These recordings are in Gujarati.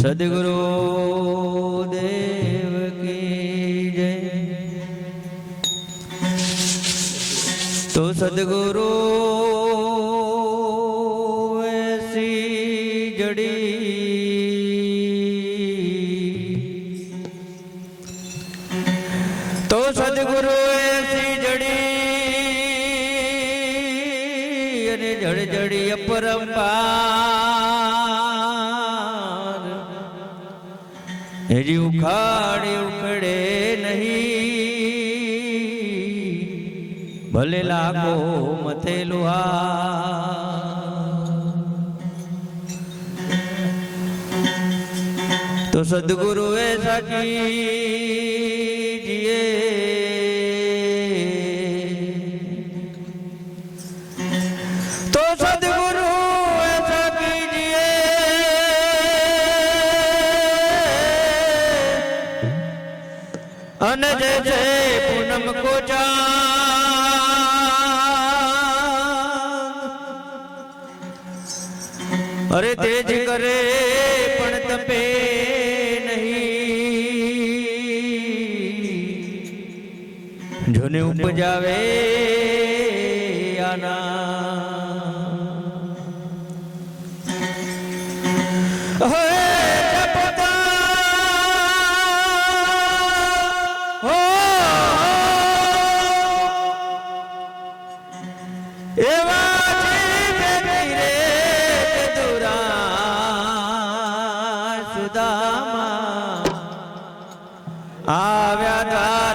સદગુરુ દેવ કી જય તો સદગુરુ એસી જડી તો સદગુરુ જડી અપરંપાર હજી ઉખાડી ઉખડે નહીં. ભલે લાગો મથે લુહા તો સદગુરુએ સાચી અને જય જય પૂનમ કોચા. અરે તેજ કરે પણ તપે નહીં. જોને ઉપજાવે આના. આવ્યા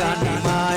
কানিমা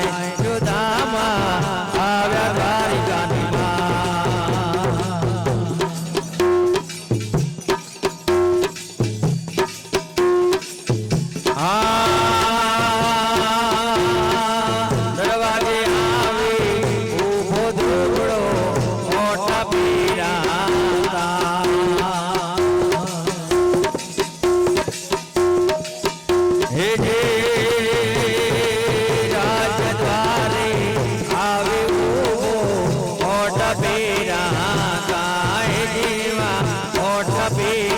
Lord.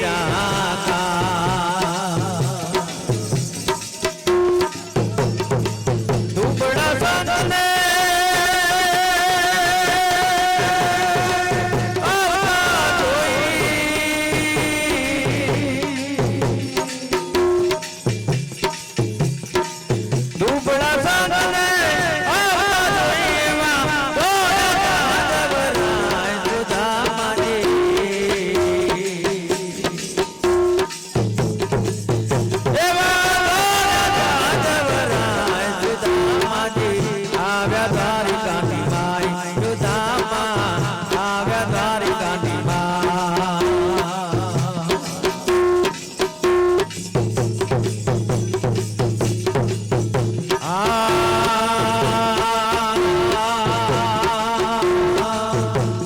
Bye.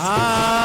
Ah!